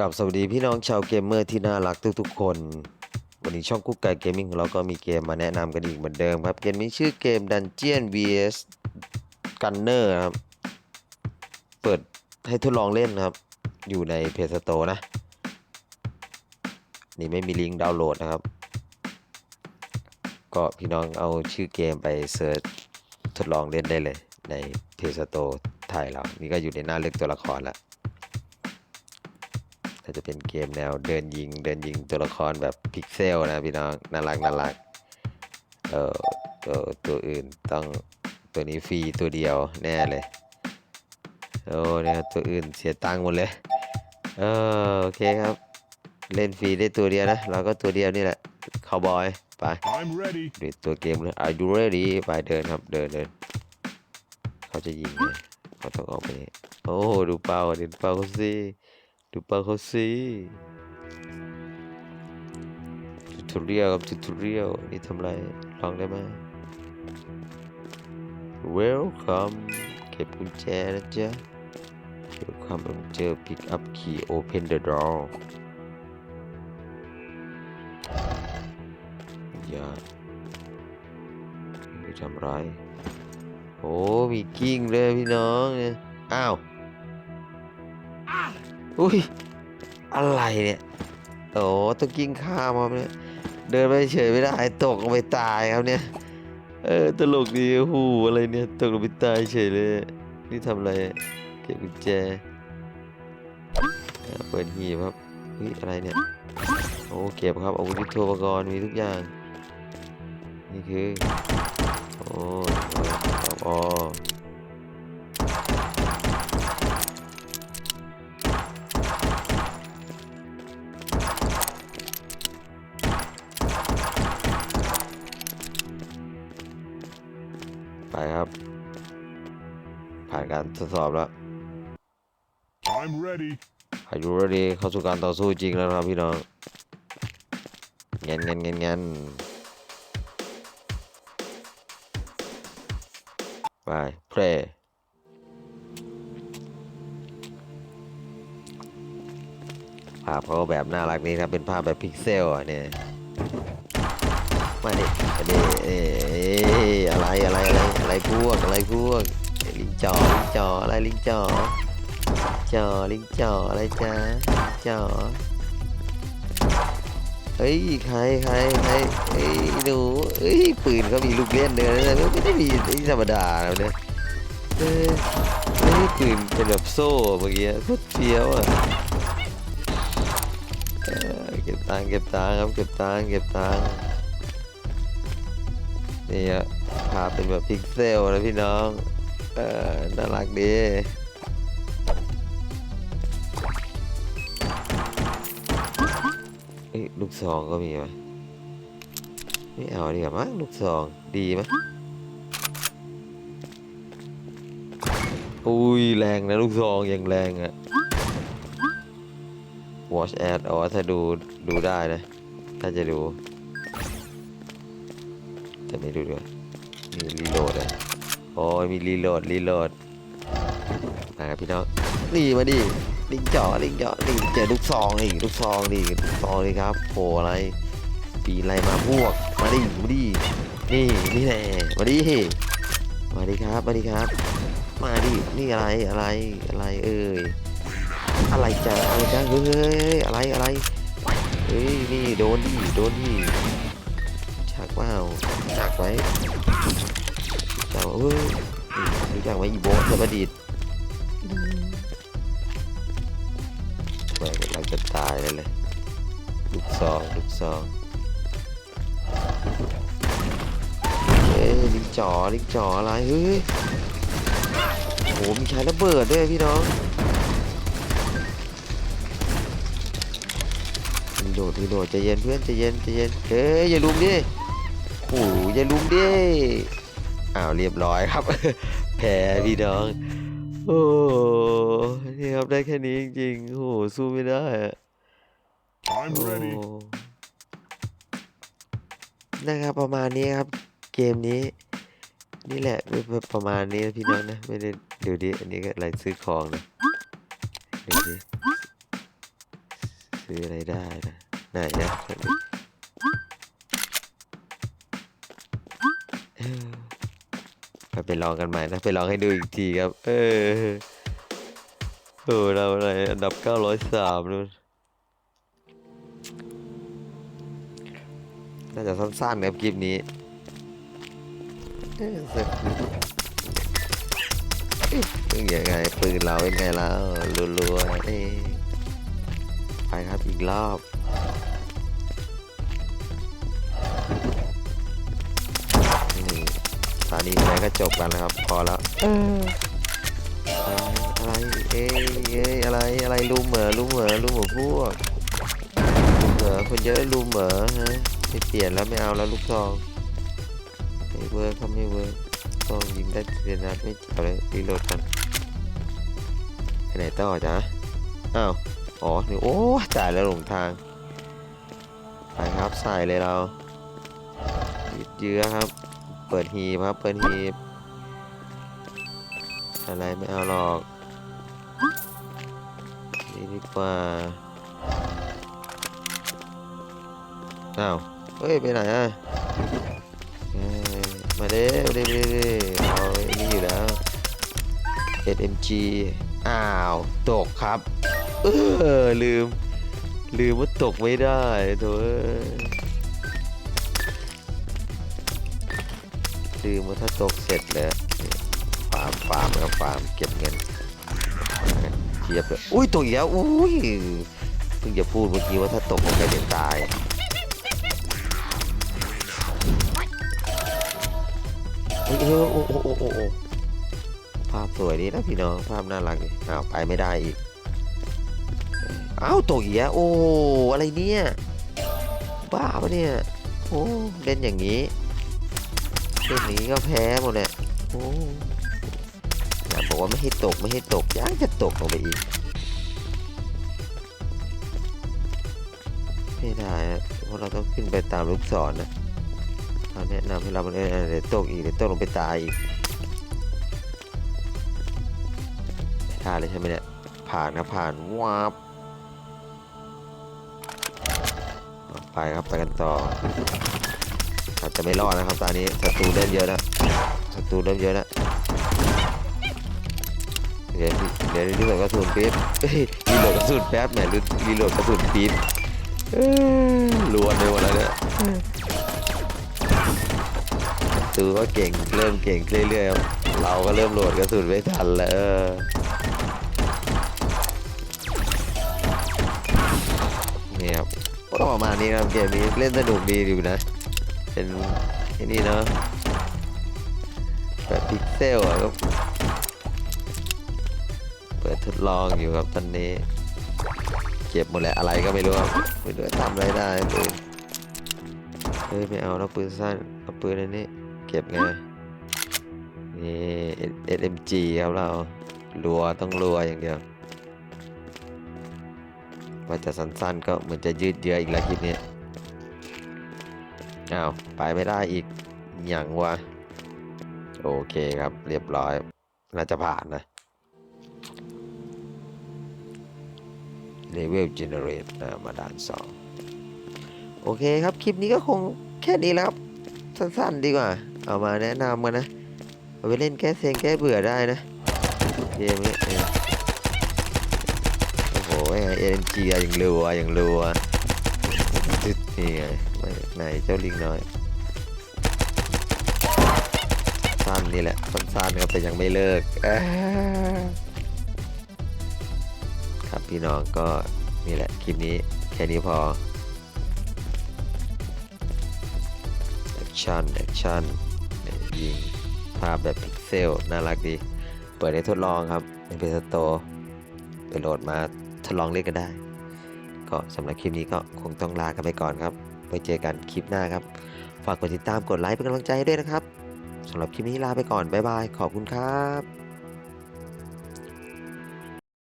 กับสวัสดีพี่น้องชาวเกมเมอร์ที่น่ารักทุกๆคน วันนี้ช่องกุ๊กไก่เกมมิ่งของเราก็มีเกมมาแนะนำกันอีกเหมือนเดิมครับ เกมนี้ชื่อเกม Dungeon vs Gunner ครับ เปิดให้ทดลองเล่นครับ อยู่ใน Play Store นะ นี่ไม่มีลิงก์ดาวน์โหลดนะครับ ก็พี่น้องเอาชื่อเกมไปเซิร์ชทดลองเล่นได้เลยใน Play Store ไทยเรา นี่ก็อยู่ในหน้าเลือกตัวละครแล้ว ถ้าจะเป็นเกมแนวเดินยิง เดินยิงตัวละครแบบพิกเซลนะพี่น้องน่ารักน่ารักเออตัวตัวอื่นต้องตัวนี้ฟรีตัวเดียวแน่เลยโอ้เนี่ยตัวอื่นเสียตังค์หมดเลยเออโอเคครับ เล่นฟรีได้ตัวเดียวนะ เราก็ตัวเดียวนี่แหละคาวบอยไป I'm ready. ดูตัวเกมเลย Are you ready ไปเดินครับเดินเดินเขาจะยิงเลยเขาต้องออกไปนี่โอ้ดูเป้าดิดูเป้าเขาสิ ดูป้าเขาสิทูทอเรียลครับทูทอเรียลนี่ทำไรลองได้ไหม Welcome เก็บกุญแจนะจ๊ะ Welcome ต้องเจอ pick up key open the door อย่าไม่ทำร้ายโอ้มีกิ้งเลยพี่น้องเนี่ย อ้าว อุ้ย อะไรเนี่ย โอ้ต้องกิ้งข้ามครับเนี่ย เดินไปเฉยไม่ได้ตกลงไปตายครับเนี่ย เออตลกดีโอ้โหอะไรเนี่ยตกลงไปตายเฉยเลย นี่ทำอะไร เก็บกุญแจ เปิดหีบครับเฮ้ยอะไรเนี่ย โอ้เก็บครับอาวุธยุทโธปกรณ์มีทุกอย่าง นี่คือ โอ้ครับอ๋อ ไปครับ ผ่านการทดสอบแล้ว I'm ready. อายุรดีเข้าสู่การต่อสู้จริงแล้วนะครับพี่น้องเงี้ยเงี้ยเงี้ยเงี้ยไปเพลย์ภาพเขาก็แบบน่ารักนี่ครับเป็นภาพแบบพิกเซลอะเนี่ย มาดิมาดิเอ้ย อะไรอะไรอะไรอะไรพวกอะไรพวกลิงจอลิงจออะไรลิงจอจอลิงจ่ออะไรจ้าจ่อเฮ้ยใครใครใครเฮ้ยหนูเฮ้ยปืนเขามีลูกเล่นเนื้อนะไม่ได้มีธรรมดาแล้วเนี่ยเฮ้ยปืนเป็นแบบโซ่เมื่อกี้โคตรเฟี้ยวอะเก็บตังเก็บตังครับเก็บตังเก็บตัง นี่อะภาพเป็นแบบพิกเซลนะพี่น้อง เออน่ารักดีเอ้ลูกซองก็มีไหมไม่เอาดีกว่ามั้งลูกซองดีไหมอุ้ยแรงนะลูกซองยังแรงอะ watch ad อ๋อถ้าดูดูได้นะ ถ้าจะดู แต่ไม่ดูด้วยมีรีโหลดอะโอ้ยมีรีโหลดรีโหลดมาครับพี่น้องนี่มาดิลิงเจาะลิงเจาะนี่เจอลูกซองอีกลูกซองดิลูกซองดิครับโผล่อะไรปีอะไรมาพวกมาดิมาดินี่นี่แน่มาดิมาดิครับมาดิครับ มาดินี่อะไรอะไรอะไรเอ่ยอะไรจ้ะอะไรจ้ะเฮ้ยอะไรอะไรเฮ้ยนี่โดนดิโดนดิ ฉากว้าวฉากไว้เจ้าเฮ้ยรู้จักไหมอีโบสเทพดิษแหวกกำลังจะตายเลยเลยลูกซองลูกซองเอ้ยลิงจ่อลิงจ่ออะไรเฮ้ยโหมีใช้ระเบิดด้วยพี่น้องรีโดดรีโดดใจเย็นเพื่อนใจเย็นใจเย็นเฮ้ยอย่าลุมดิ อ้โหอย่าลุมดิอ้าวเรียบร้อยครับ แพ้พี่น้อง โอ้นี่ครับได้แค่นี้จริงๆโอ้โหสู้ไม่ได้อะ I'm ready. โอ้นะครับประมาณนี้ครับ เกมนี้ นี่แหละประมาณนี้นะพี่น้องนะไม่ได้ดูดิอันนี้ก็อะไรซื้อของนะดูดิซื้ออะไรได้นะไหนนะ ไปไปลองกันใหม่นะไปลองให้ดูอีกทีครับ เออโอ้เราอะไรอันดับ 903นู่นน่าจะสั้นๆครับคลิปนี้เออสักเป็นยังไงปืนเราเป็นไงแล้วรัวๆเอ้ไปครับอีกรอบ ตอนนี้แม่ก็จบกันแล้วครับ พอแล้วเอออะไรเอ้ยเอ้ยอะไรอะไรลุมเหรอลุมเหรอลุมเหรอพวกลุมเหรอคนเยอะลุมเหรอฮะไม่เปลี่ยนแล้วไม่เอาแล้วลูกซองไม่เวิร์คครับไม่เวิร์คซองยิงได้เรียนนัดไม่เอาเลยรีโหลดกันไปไหนต่อจ๊ะอ้าวอ๋อนี่โอ้จ่ายแล้วหลงทางไปครับใส่เลยเรายืดเยื้อครับเปิดฮีบครับ เปิดฮีบอะไรไม่เอาหรอกนี่ดีกว่าอ้าวเฮ้ย ไปไหนอะมาเด้มาเด้มาเด้เอาอ้นี่อยู่แล้ว SMG อ้าว ตกครับ เออลืม ลืมว่าตกไม่ได้โถ่ เอ้ยลืมาถ้าตกเสร็จแล้วฟาร์มฟาร์มแล้วฟาร์มเก็บเงินเทียบเลยอุ้ยตกอีกแล้วอุ้ยเพิ่งจะพูดเมื่อกี้ว่าถ้าตกลงไปเดี๋ยวตายเฮ้ยเออโอ้โอ้โอ้โอ้โอ้ภาพสวยดีนะพี่น้องภาพน่ารักอ้าวไปไม่ได้อีกอ้าวตกอีกแล้วโอ้อะไรเนี่ยบ้าปะเนี่ยโอ้เล่นอย่างนี้ เรื่องนี้ก็แพ้หมดแหละโอ้อยากบอกว่าไม่ให้ตกไม่ให้ตกยังจะตกลงไปอีกไม่ได้นะเพราะเราต้องขึ้นไปตามลูกศรนะเขาแนะนำให้เราเล่นเดี๋ยวตกอีกเดี๋ยวตกลงไปตายอีกไม่ท่าเลยใช่ไหมเนี่ยผ่านครับผ่านวาบไปครับไปกันต่อ ไม่รอดนะครับตอนนี้ศัตรูเริ่มเยอะแล้วศัตรูเริ่มเยอะแล้วเดี๋ยวเดี๋ยวรีโหลดกระสุนปี๊บเฮ้ยรีโหลดกระสุนแป๊บแหมรีรีโหลดกระสุนปี๊บเอ้ยลวนไปหมดแล้วเนี่ยตูก็เก่งเริ่มเก่งเรื่อยๆครับเราก็เริ่มโหลดกระสุนไม่ทันแล้วเนี่ครับก็ประมาณนี้ครับเกมนี้เล่นสนุกดีอยู่นะ เป็นไอ้นี่เนาะแบบพิกเซลอะก็เปิดทดลองอยู่ครับตอนนี้ เก็บหมดแหละอะไรก็ไม่รู้ครับไม่รู้ทำอะไรได้ปืนเฮ้ยไม่เอาแล้วปืนสั้นเอาปืนอันนี้ เก็บไงนี่ SMG ครับเรารัวต้องรัวอย่างเดียวว่าจะสั้นๆก็เหมือนจะยืดเยื้ออีกแล้วคลิปนี้ อ้าวไปไม่ได้อีกอย่างวะโอเคครับ เรียบร้อย น่าจะผ่านนะ Level Generate อ่ามาด่านสองโอเคครับ คลิปนี้ก็คงแค่นี้แล้วครับ สั้นๆดีกว่า เอามาแนะนำกันนะ เอาไปเล่นแก้เซงแก้เบื่อได้นะเกมนี้โอ้โหเอ็นจีอย่างรัวอย่างรัวตึ๊ดนี่ไง ไหนเจ้าลิงน้อย สั้นนี่แหละ สั้นๆครับแต่ยังไม่เลิก ครับพี่น้องก็นี่แหละคลิปนี้แค่นี้พอ แอคชั่น แอคชั่นยิงภาพแบบพิกเซล น่ารักดี เปิดให้ทดลองครับในเพจสโตไปโหลดมาทดลองเล่นกันได้ ก็สำหรับคลิปนี้ก็คงต้องลากันไปก่อนครับ ว้เจอกันคลิปหน้าครับ ฝากกดติดตามกดไลค์เป็นกำลังใจให้ด้วยนะครับสำหรับคลิปนี้ลาไปก่อนบ๊ายบายขอบคุณครับ